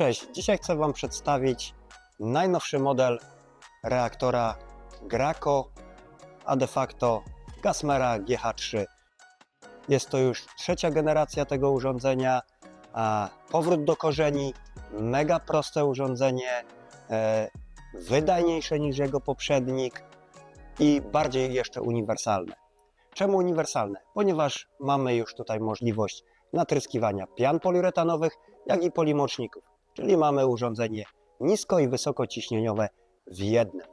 Cześć, dzisiaj chcę Wam przedstawić najnowszy model reaktora Graco, a de facto Gasmera GH3. Jest to już trzecia generacja tego urządzenia, a powrót do korzeni, mega proste urządzenie, e, wydajniejsze niż jego poprzednik i bardziej jeszcze uniwersalne. Czemu uniwersalne? Ponieważ mamy już tutaj możliwość natryskiwania pian poliuretanowych, jak i polimoczników, czyli mamy urządzenie nisko i wysokociśnieniowe w jednym.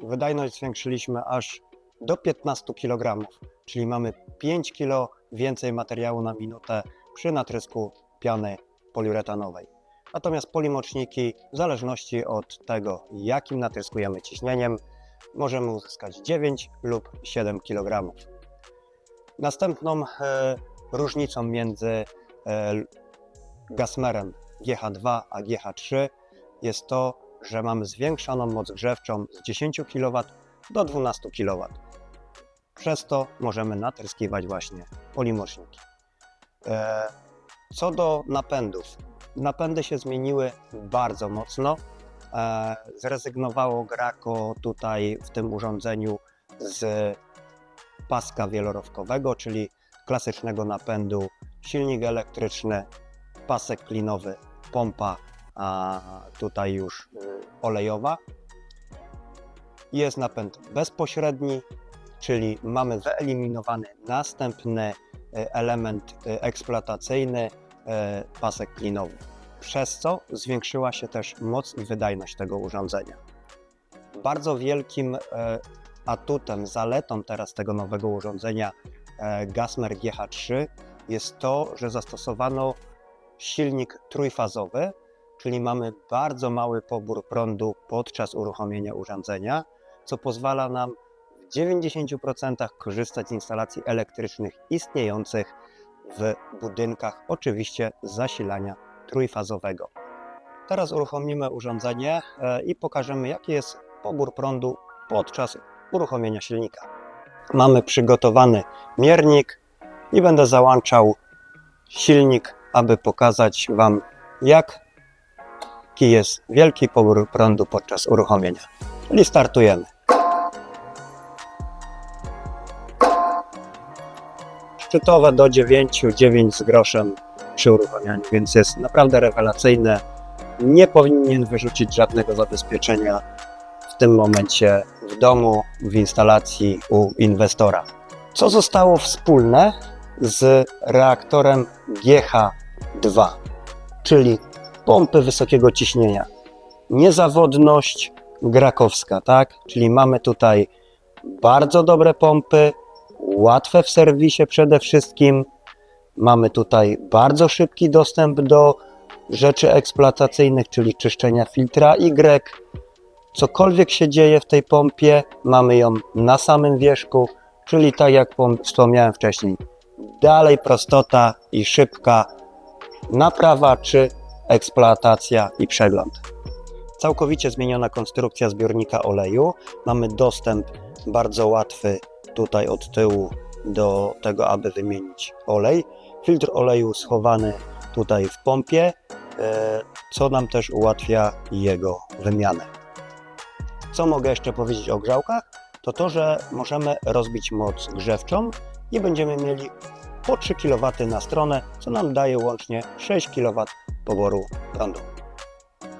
Wydajność zwiększyliśmy aż do 15 kg, czyli mamy 5 kg więcej materiału na minutę przy natrysku piany poliuretanowej. Natomiast polimoczniki, w zależności od tego, jakim natryskujemy ciśnieniem, możemy uzyskać 9 lub 7 kg. Następną e, różnicą między e, Gasmerem GH2 a GH3 jest to, że mamy zwiększoną moc grzewczą z 10 kW do 12 kW. Przez to możemy natryskiwać właśnie polimoczniki. E, Co do napędów. Napędy się zmieniły bardzo mocno. E, Zrezygnowało Graco tutaj w tym urządzeniu z paska wielorowkowego, czyli klasycznego napędu silnik elektryczny, pasek klinowy, pompa, a tutaj już y, olejowa. Jest napęd bezpośredni, czyli mamy wyeliminowany następny y, element y, eksploatacyjny, pasek klinowy, przez co zwiększyła się też moc i wydajność tego urządzenia. Bardzo wielkim atutem, zaletą teraz tego nowego urządzenia Gasmer GH3 jest to, że zastosowano silnik trójfazowy, czyli mamy bardzo mały pobór prądu podczas uruchomienia urządzenia, co pozwala nam w 90% korzystać z instalacji elektrycznych istniejących w budynkach, oczywiście zasilania trójfazowego. Teraz uruchomimy urządzenie e, i pokażemy, jaki jest pobór prądu podczas uruchomienia silnika. Mamy przygotowany miernik i będę załączał silnik, aby pokazać Wam, jaki jest wielki pobór prądu podczas uruchomienia. Czyli startujemy. Szczytowe do 9, 9 z groszem przy uruchamianiu, więc jest naprawdę rewelacyjne. Nie powinien wyrzucić żadnego zabezpieczenia w tym momencie w domu, w instalacji u inwestora. Co zostało wspólne z reaktorem GH2, czyli pompy wysokiego ciśnienia? Niezawodność grakowska, tak? Czyli mamy tutaj bardzo dobre pompy, łatwe w serwisie przede wszystkim. Mamy tutaj bardzo szybki dostęp do rzeczy eksploatacyjnych, czyli czyszczenia filtra Y, cokolwiek się dzieje w tej pompie, mamy ją na samym wierzchu, czyli tak jak pom- wspomniałem wcześniej, dalej prostota i szybka naprawa czy eksploatacja i przegląd. Całkowicie zmieniona konstrukcja zbiornika oleju. Mamy dostęp bardzo łatwy tutaj od tyłu do tego, aby wymienić olej. Filtr oleju schowany tutaj w pompie, e, co nam też ułatwia jego wymianę. Co mogę jeszcze powiedzieć o grzałkach? To to, że możemy rozbić moc grzewczą i będziemy mieli po 3 kW na stronę, co nam daje łącznie 6 kW poboru prądu.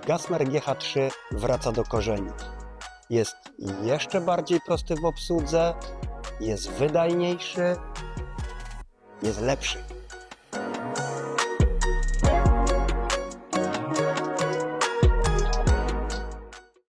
Gasmer GH3 wraca do korzeni. Jest jeszcze bardziej prosty w obsłudze, jest wydajniejszy, jest lepszy.